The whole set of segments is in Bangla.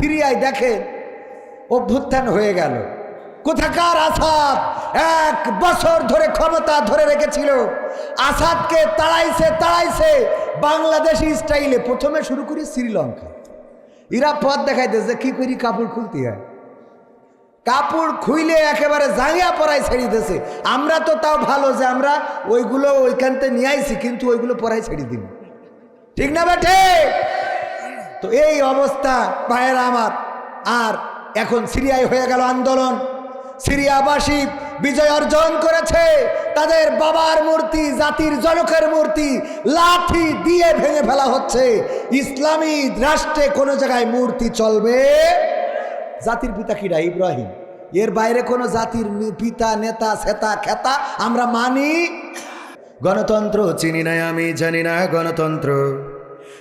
সিরিয়ায় দেখেন অভ্যুত্থান হয়ে গেল। কোথাকার আসাদ এক বছর ধরে ক্ষমতা ধরে রেখেছিল। আসাদকে তাড়াইছে তাড়াইছে বাংলাদেশি স্টাইলে প্রথমে শুরু করি শ্রীলঙ্কা। এরা পথ দেখাইতেছে কি করি কাপড় খুলতে হয়। কাপড় খুইলে একেবারে জাঙ্গিয়া পরাই ছেড়ে দিতেছে আমরা তো তাও ভালো যে আমরা ওইগুলো ওইখানতে নিয়ে আইছি, কিন্তু ওইগুলো পরাই ছেড়ে দিন ঠিক না বেঠে? তো এই অবস্থা ভাইয়েরা আমার। আর এখন সিরিয়ায় হয়ে গেল আন্দোলন। সিরিয়াবাসী বিজয় অর্জন করেছে। তাদের বাবার মূর্তি, জাতির জনকের মূর্তি লাঠি দিয়ে ভেঙে ফেলা হচ্ছে। ইসলামী রাষ্ট্রে কোনো জায়গায় মূর্তি চলবে। জাতির পিতা কিরা ইব্রাহিম। এর বাইরে কোনো জাতির পিতা, নেতা, সেতা, খেতা আমরা মানি? গণতন্ত্র চিনি না আমি, জানি না গণতন্ত্র।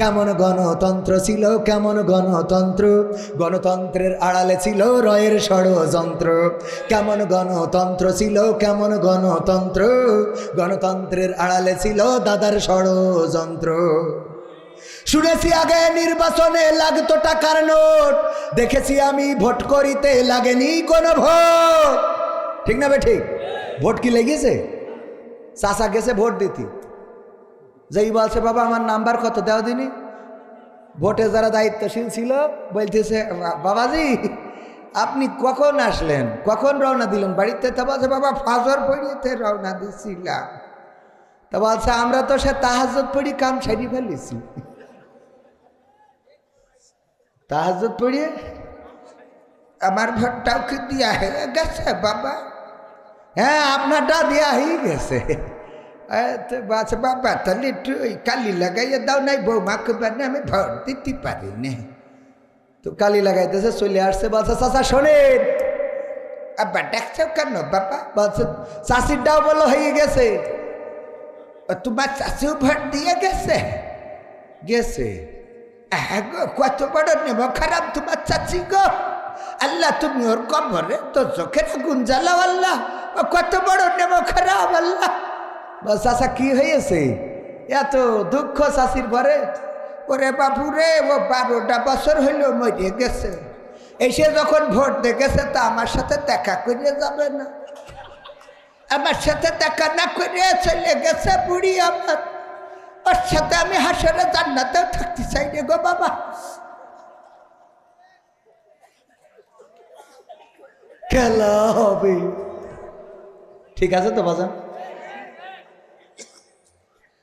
কেমন গণতন্ত্র ছিল, কেমন গণতন্ত্র? গণতন্ত্রের আড়ালে ছিল রয়ের ষড়যন্ত্র। কেমন গণতন্ত্র ছিল, কেমন গণতন্ত্র? গণতন্ত্রের আড়ালে ছিল দাদার ষড়যন্ত্র। শুনেছি আগে নির্বাচনে লাগতো টাকার নোট। দেখেছি আমি ভোট করিতে লাগেনি কোনো ভোট। ঠিক না বে ঠিক? ভোট কি লেগেছে? চাষা গেছে ভোট দিতে। যেই বলছে, বাবা, আমার নাম্বার কত? দেওয়া দিনি। ভোটে যারা দায়িত্বশীল ছিল, বলতেছে বাবাজি, আপনি কখন আসলেন? কখন রওনা দিলেন বাড়িতে? তা বলছে, বাবা, ফাজর পড়িয়েতে রওনা দিছিলাম। তা বলছে, আমরা তো সে তাহাজত পড়ি কাম সারি ফেলেছি। তাহাজত পড়িয়ে আমার ভোটটাও কি দিয়া হয়ে গেছে, বাবা? হ্যাঁ আপনারটা দেওয়া হয়ে গেছে। বাস বাবা তাহলে একটু ওই কালি লাগাইয়ে দাও নাই বৌমাকে বানে আমি ভোট দিতে পারি না তো কালি লাগাইতেছে চলে আসছে বলছে চাচা শোনেন আব্বা ডাকছো কেন বাবা বলছে চাষিরটাও বলো হয়ে গেছে তোমার চাষিও ভোট দিয়ে গেছে গেছে হ্যাঁ গো কত বড় নেব খারাপ তোমার চাচি গো আল্লাহ তুমি ওর কবরে তো চোখের আগুন জ্বালাও আল্লাহ কত বড় নেব খারাপ আল্লাহ বল চাচা, কি হয়েছে এত দুঃখ চাষির ভরে ওরে বাবু রে ও বারোটা বছর হইল মরে গেছে এসে যখন ভোট দিয়ে গেছে তা আমার সাথে দেখা করে যাবে না। আমার সাথে দেখা না করে চলে গেছে বুড়ি আমার ওর সাথে আমি হাসরে জান্নাতেও থাকতে চাই রে গো বাবা? খেলা হবে। ঠিক আছে তো বাজান?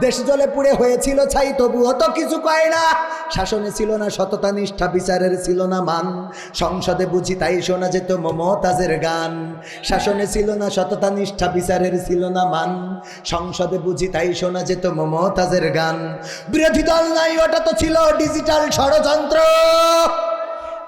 দেশ জলে পুড়ে হয়েছিল ছাই, তবুও তো কিছু কয় না। শাসনে ছিল না সততা, নিষ্ঠা, বিচারের ছিল না মান। সংসদে বুঝি তাই শোনা যেত মমতাজের গান। শাসনে ছিল না সততা, নিষ্ঠা, বিচারের ছিল না মান। সংসদে বুঝি তাই শোনা যেত মমতাজের গান। বিরোধী দল নাই, ওটা তো ছিল ডিজিটাল ষড়যন্ত্র।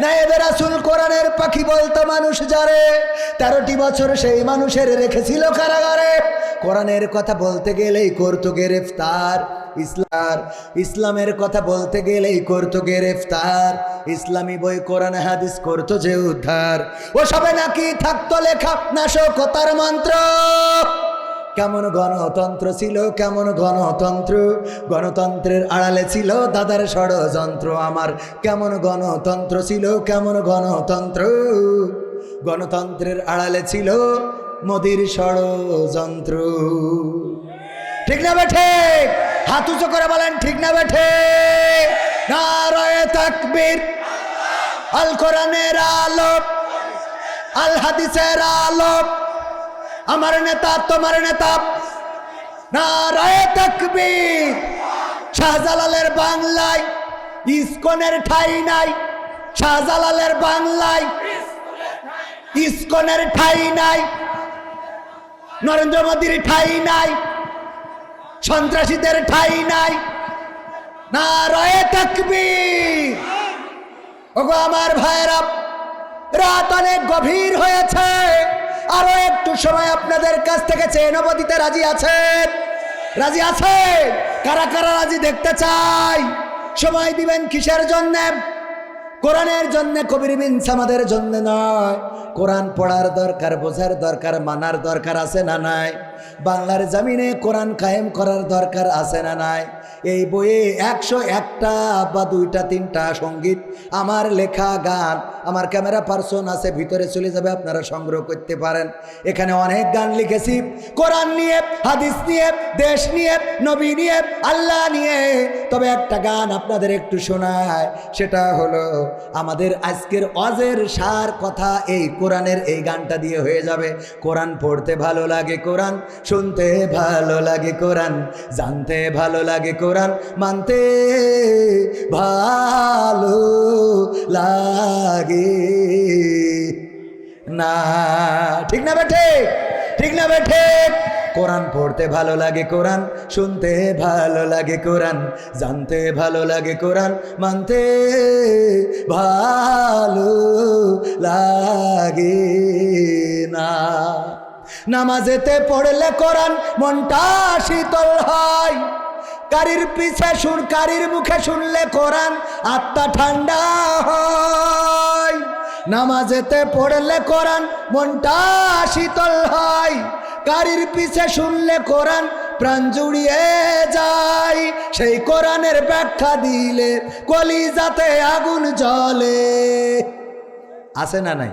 নায়েবে রাসুল কোরআনের পাখি বলতো মানুষ যারে তেরোটি বছর সেই মানুষের রেখেছিল কারাগারে। কোরআনের কথা বলতে গেলেই করতো গ্রেফতার ইসলাম ইসলামের কথা বলতে গেলেই করতো গ্রেফতার ইসলামী বই, কোরআন, হাদিস করতো যে উদ্ধার। ও সবে নাকি থাকতো লেখা নাশকতার মন্ত্র। কেমন গণতন্ত্র ছিল, কেমন গণতন্ত্র? গণতন্ত্রের আড়ালে ছিল দাদার ষড়যন্ত্র আমার। কেমন গণতন্ত্র ছিল, কেমন গণতন্ত্র? গণতন্ত্রের আড়ালে ছিল মোদির ষড়যন্ত্র। ঠিক না বেঠে? হাত উঁচু করে বলেন, ঠিক না বেঠে? নারায় তাকবীর, আল কোরআনের আলোক আল হাদিসের আলোক আমার নেতা, তোমার নেতা। নারায় তাকবীর। শাহজালালের বাংলায়, ইস্কনের ঠাই নাই। শাহজালালের বাংলায়, ইস্কনের ঠাই নাই। নরেন্দ্র মোদীর ঠাই নাই। সন্ত্রাসীদের ঠাই নাই। নারায় তাকবীর। ওগো আমার ভাইরা রাত অনেক গভীর হয়েছে। আরও একটু সময় আপনাদের কাছ থেকে চেয়ে নেব, দিতে রাজি আছেন? রাজি আছেন? কারা কারা রাজি দেখতে চাই? সময় দিবেন কিসের জন্য? কোরআনের জন্য কবির বিনস আমাদের জন্য নয়। কোরআন পড়ার দরকার, বোঝার দরকার, মানার দরকার আছে না নাই? বাংলার জমিনে কোরআন কায়েম করার দরকার আছে না নাই? এই বইয়ে একশো একটা বা দুইটা, তিনটা সংগীত, আমার লেখা গান, আমার ক্যামেরা পার্সন আছে, ভিতরে চলে যাবে, আপনারা সংগ্রহ করতে পারেন। এখানে অনেক গান লিখেছি। কোরআন নিয়ে, হাদিস নিয়ে, দেশ নিয়ে, নবী নিয়ে, আল্লাহ নিয়ে। তবে একটা গান আপনাদের একটু শোনায়, সেটা হলো, আমাদের আজকের অজের সার কথা এই কোরআনের এই গানটা দিয়ে হয়ে যাবে। কোরআন পড়তে ভালো লাগে কোরআন, শুনতে ভালো লাগে কোরআন, জানতে ভালো লাগে কোরআন। মানতে ভালো লাগে। না, ঠিক না বেঠে ঠিক? না বেঠে কোরআন পড়তে ভালো লাগে কোরআন, শুনতে ভালো লাগে কোরআন, জানতে ভালো লাগে কোরআন, মানতে ভালো লাগে না। নামাজেতে পড়লে কোরআন মনটা শীতল হয়। কারির পিছে শুন কারির মুখে শুনলে কোরআন আত্মা ঠান্ডা হয়। নামাজেতে পড়লে কোরআন মনটা শীতল হয়। কারির পিছে শুনলে কোরআন প্রাণ জুড়িয়ে যায়। সেই কোরআনের ব্যাখ্যা দিলে কলিজাতে আগুন জ্বলে। আছে না নাই?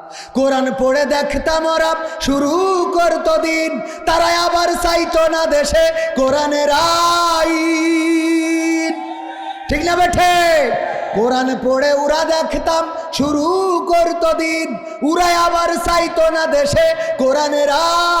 কোরআন পড়ে দেখতাম ওরা শুরু করত দিন, তারা আবার চাইতো না দেশে কোরআনের আই ঠিক না বেঠে? কোরআন পড়ে উরা দেখতাম শুরু করত দিন উরা আবার চাইতো না দেশে কোরআনের আইন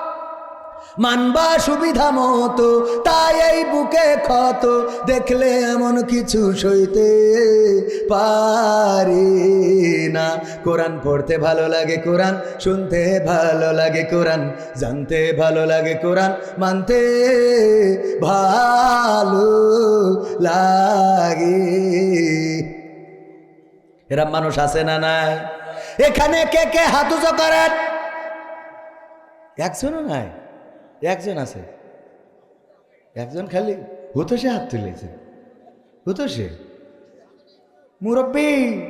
মানবা সুবিধা মতো, তাই এই বুকে ক্ষত, দেখলে এমন কিছু সইতে পারি না। কোরআন পড়তে ভালো লাগে কোরআন, শুনতে ভালো লাগে কোরআন, জানতে ভালো লাগে কোরআন, মানতে ভালো লাগে। এরা মানুষ আছে না নাই? এখানে কে কে হাত উঁচু করেন? একজনও নাই? একজন আছে। একজন খালি হতো সে হাত তুলেছে। হতো সে মুরব্বী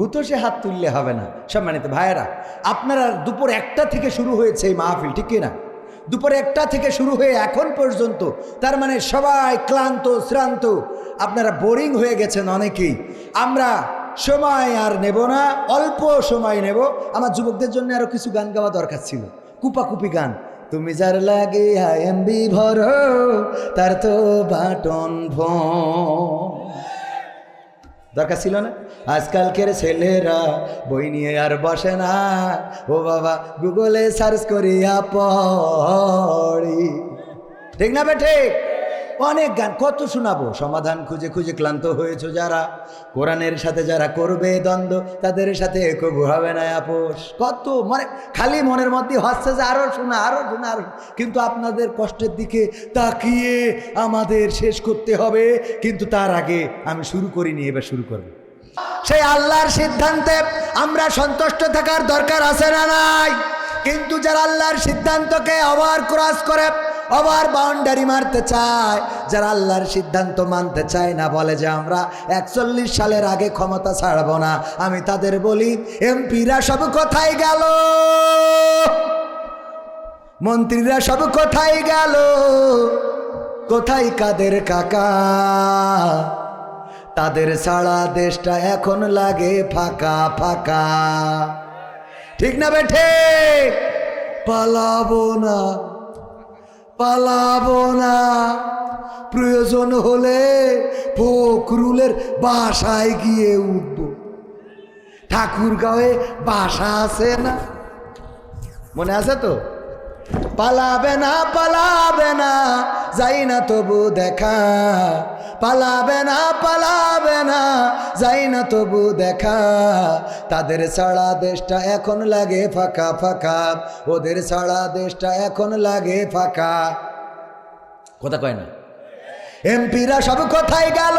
হতো সে হাত তুললে হবে না। সম্মানিত ভাইয়েরা, আপনারা দুপুর একটা থেকে শুরু হয়েছে এই মাহফিল, ঠিক না দুপুর একটা থেকে শুরু হয়ে এখন পর্যন্ত তার মানে সবাই ক্লান্ত, শ্রান্ত, আপনারা বোরিং হয়ে গেছেন অনেকেই। আমরা সময় আর নেব না, অল্প সময় নেব। আমার যুবকদের জন্য আরও কিছু গান গাওয়া দরকার ছিল। কুপাকুপি গান। তুমি যার লাগে এমবি ভর, তার তো বাটন ভোঁ। দরকার ছিল না? আজকালকের ছেলেরা বই নিয়ে আর বসে না। ও বাবা, গুগলে সার্চ করিয়া পড়ি। ঠিক না বেঠে অনেক গান, কত শোনাবো? সমাধান খুঁজে খুঁজে ক্লান্ত হয়েছে যারা? কোরআনের সাথে যারা করবে দ্বন্দ্ব, তাদের সাথে কবু হবে না আপোষ। কত মানে খালি মনের মধ্যে হচ্ছে যে আরও শোনা আরও শোনা আরও কিন্তু আপনাদের কষ্টের দিকে তাকিয়ে আমাদের শেষ করতে হবে। কিন্তু তার আগে আমি শুরু করিনি, এবার শুরু করব। সেই আল্লাহর সিদ্ধান্তে আমরা সন্তুষ্ট থাকার দরকার আছে না নাই? কিন্তু যারা আল্লাহর সিদ্ধান্তকে আবার ক্রস করে আবার বাউন্ডারি মারতে চায়। যারা আল্লাহর সিদ্ধান্ত মানতে চায় না, বলে যে আমরা একচল্লিশ সালের আগে ক্ষমতা ছাড়বো না। আমি তাদের বলি, এমপিরা সব কোথায় গেল? মন্ত্রীরা সব কোথায় গেল? কোথায় কাদের কাকা? তাদের সারা দেশটা এখন লাগে ফাঁকা ফাঁকা। ঠিক না বেঠে পালাবো না। পালাবো না। প্রয়োজন হলে ফকরুলের বাসায় গিয়ে উঠব। ঠাকুর গাঁয়ে বাসা আছে না? মনে আছে তো? পালাবে না পালাবে না, যাই না তবু দেখা। পালাবে না পালাবে না, যাই না তবু দেখা। তাদের সারা দেশটা এখন লাগে ফাঁকা ফাঁকা। ওদের সারা দেশটা এখন লাগে ফাঁকা। কথা কয় না? এমপিরা সব কোথায় গেল?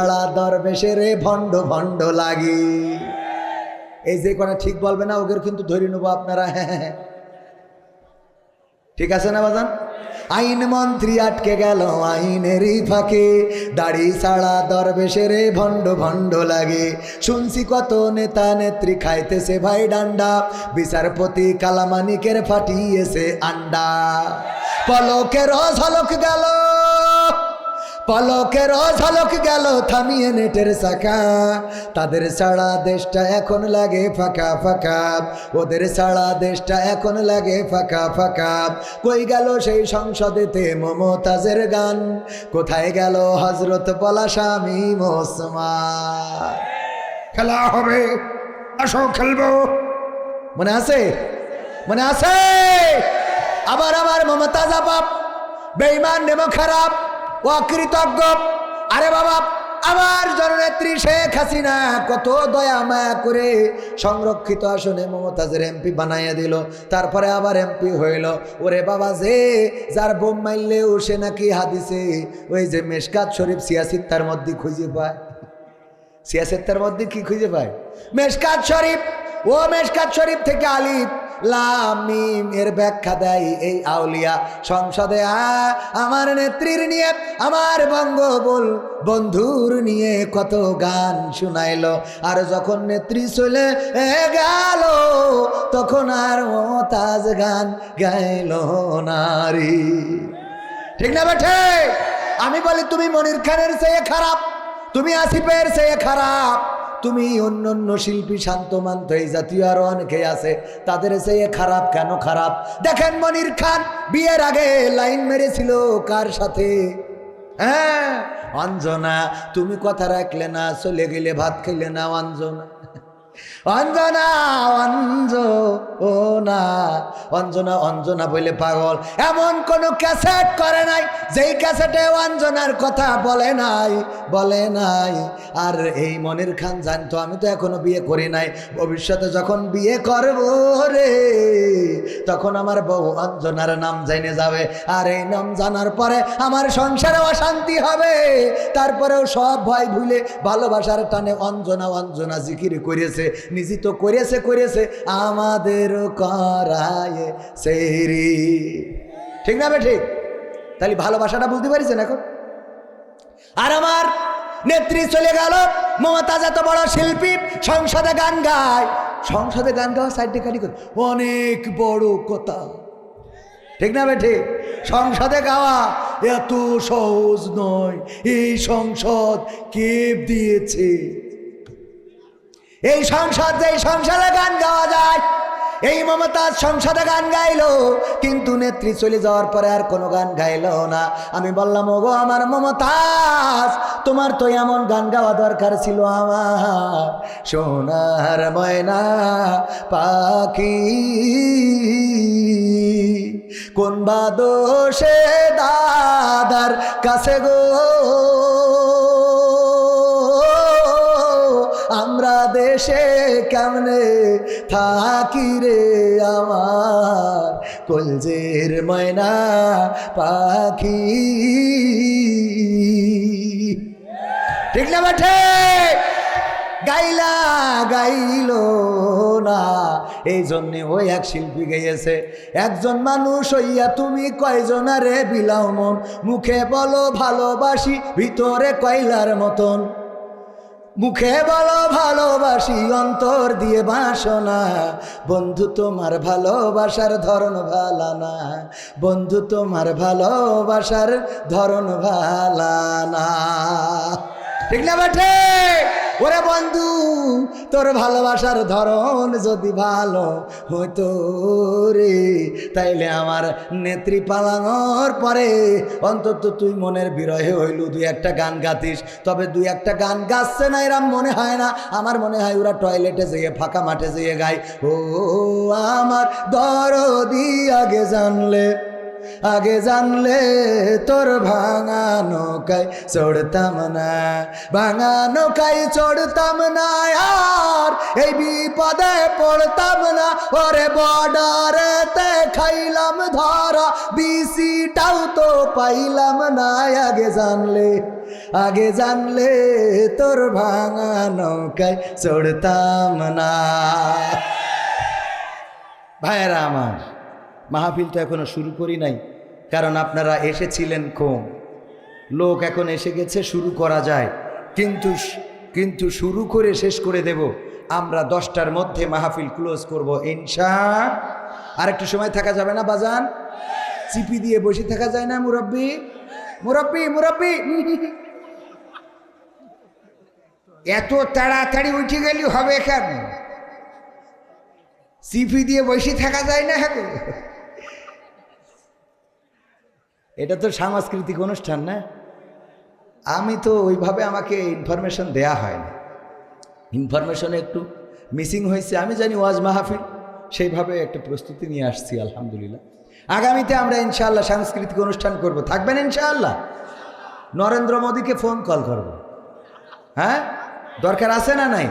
ছাড়া দরবেশের ভণ্ড ভণ্ড লাগি। এই যে কোনো ঠিক বলবে না ওদের কিন্তু ধরে নেব আপনারা। হ্যাঁ। ঠিক আছে না বাজান? আইন মন্ত্রী আটকে গেল আইনেরই ফাঁকে। দাড়ি ছাড়া দরবেশের ভণ্ড ভণ্ড লাগে। শুনছি কত নেতা নেত্রী খাইতেছে ভাই ডান্ডা। বিচারপতি কালামানিকের ফাটিয়েছে আন্ডা। পলকের ঝলক গেল। পলকের ঝলক গেল থামিয়ে নেটের শাখা। তাদের সারা দেশটা এখন লাগে ফাঁকা ফাঁকা। ওদের সারা দেশটা এখন লাগে ফাঁকা ফাঁকা। কই গেল সেই সংসদেতে মমতাজের গান? কোথায় গেল হজরত বলা স্বামী মোসমা খেলা হবে। আসো, খেলব। মনে আছে? মনে আছে? আবার আবার মমতাজ বাপ বেইমান নেমো খারাপ। অকৃতজ্ঞ আরে বাবা, আমার জননেত্রী শেখ হাসিনা কত দয়া মায়া করে সংরক্ষিত আসনে মমতাজের এমপি বানাইয়া দিল, তারপরে আবার এমপি হইল। ওরে বাবা যে, যার বোম মাইলেও সে নাকি হাদিসে ওই যে মেশকাত শরীফ সিয়াসিত্তার মধ্যে খুঁজে পায়। সিয়াসিত্তার মধ্যে কি খুঁজে পায়? মেশকাত শরীফ, ও মেশকাত শরীফ থেকে আলিফ লামিম এর ব্যাখ্যা দেয় এই আউলিয়া সংসদে আমার নেত্রীর নিয়ে, আমার বঙ্গবল বন্ধুর নিয়ে কত গান শুনাইলো। আর যখন নেত্রী চলে গেল, তখন আর মমতাজ গান গাইল নারী। ঠিক না বেঠে? আমি বলি, তুমি মনির খানের চেয়ে খারাপ, তুমি আসিফের চেয়ে খারাপ। তুমি অন্য অন্য শিল্পী শান্তমান্ত এই জাতীয় আরও অনেকে আছে, তাদের চেয়ে খারাপ কেন খারাপ? দেখেন মনির খান, বিয়ের আগে লাইন মেরেছিল কার সাথে? হ্যাঁ অঞ্জনা, তুমি কথা রাখলে না, চলে গেলে ভাত খেলে না, অঞ্জনা। অঞ্জনা, অঞ্জ, ও না। অঞ্জনা অঞ্জনা বলে পাগল। এমন কোন ক্যাসেট করে নাই, যেই ক্যাসেটে অঞ্জনার কথা বলে নাই বলে নাই। আর এই মনির খান জানতো আমি তো এখনও বিয়ে করি নাই। ভবিষ্যতে যখন বিয়ে করব রে, তখন আমার বউ অঞ্জনার নাম জেনে যাবে। আর এই নাম জানার পরে আমার সংসারে অশান্তি হবে। তারপরেও সব ভয় ভুলে ভালোবাসার টানে অঞ্জনা অঞ্জনা জিকির করেছে। নিজে তো করেছে করেছে, আমাদের করায় সেরি ঠিক না ঠিক? তাহলে ভালোবাসাটা বুঝতে পারিছেন এখন? আর আমার নেত্রী চলে গেল, মমতাজ এত বড় শিল্পী, সংসদে গান গায়। সংসদে গান গাওয়া সাইডে খালি করে, অনেক বড় কথা। ঠিক না বেঠে সংসদে গাওয়া এত সহজ নয়। এই সংসদ কে দিয়েছে? এই সংসদ যে সংসদে গান গাওয়া যায়। এই মমতাজ সংসদে গান গাইল, কিন্তু নেত্রী চলে যাওয়ার পরে আর কোনো গান গাইলো না। আমি বললাম, ওগো আমার মমতাজ, তোমার তো এমন গান গাওয়া দরকার ছিল আমার। সোনার ময়না পাখি, কোন বা দোষে দাদার কাছে গো? দেশে কেমনে থাকি রে আমার? কলজের ময়না পাখি। ঠিক না বেঠে গাইলা গাইল না। এই জন্যে ওই এক শিল্পী গেয়েছে। একজন মানুষ হইয়া তুমি কয়জনারে বিলাও মন? মুখে বলো ভালোবাসি, ভিতরে কয়লার মতন? মুখে বলো ভালোবাসি, অন্তর দিয়ে বাসনা। বন্ধু, তোমার ভালোবাসার ধরন ভালানা বন্ধু, তোমার ভালোবাসার ধরন ভালানা ঠিক না বাঠে ওরে বন্ধু, তোর ভালোবাসার ধরন যদি ভালো হইতো রে, তাইলে আমার নেত্রী পালানোর পরে অন্তত তুই মনের বিরহে হইলু, দুই একটা গান গাতিস। তবে দুই একটা গান গাচ্ছে না এরম, মনে হয় না। আমার মনে হয় ওরা টয়লেটে যেয়ে, ফাঁকা মাঠে যেয়ে গায়। ও আমার দরদি আগে জানলে আগে জানলে তোর ভাঙা নৌকায় চড়তাম না। ভাঙা নৌকায় চড়তাম না আর এই বিপদে পড়তাম না। ওরে বর্ডারেতে খাইলাম ধরা বিসিটাও তো পাইলাম না। আগে জানলে আগে জানলে তোর ভাঙা নৌকায় চড়তাম না। ভাইয়েরা আমার মাহফিল তো এখনও শুরু করি নাই, কারণ আপনারা এসেছিলেন কম। লোক এখন এসে গেছে, শুরু করা যায়। কিন্তু কিন্তু শুরু করে শেষ করে দেব। আমরা দশটার মধ্যে মাহফিল ক্লোজ করব, ইনশা। আর একটু সময় থাকা যাবে না, বাজান? চিপি দিয়ে বসে থাকা যায় না, মুরব্বী? মুরব্বী মুরব্বী! এত তাড়াতাড়ি উঠে গেলি হবে কেন? সিপি দিয়ে বসে থাকা যায় না হ্যাঁ? এটা তো সাংস্কৃতিক অনুষ্ঠান না। আমি তো ওইভাবে আমাকে ইনফরমেশন দেয়া হয় না ইনফরমেশনে একটু মিসিং হয়েছে। আমি জানি ওয়াজ মাহফিল, সেইভাবে একটা প্রস্তুতি নিয়ে আসছি, আলহামদুলিল্লাহ। আগামীতে আমরা ইনশাআল্লাহ সাংস্কৃতিক অনুষ্ঠান করব। থাকবেন ইনশাআল্লাহ? নরেন্দ্র মোদীকে ফোন কল করব। হ্যাঁ? দরকার আছে না নাই?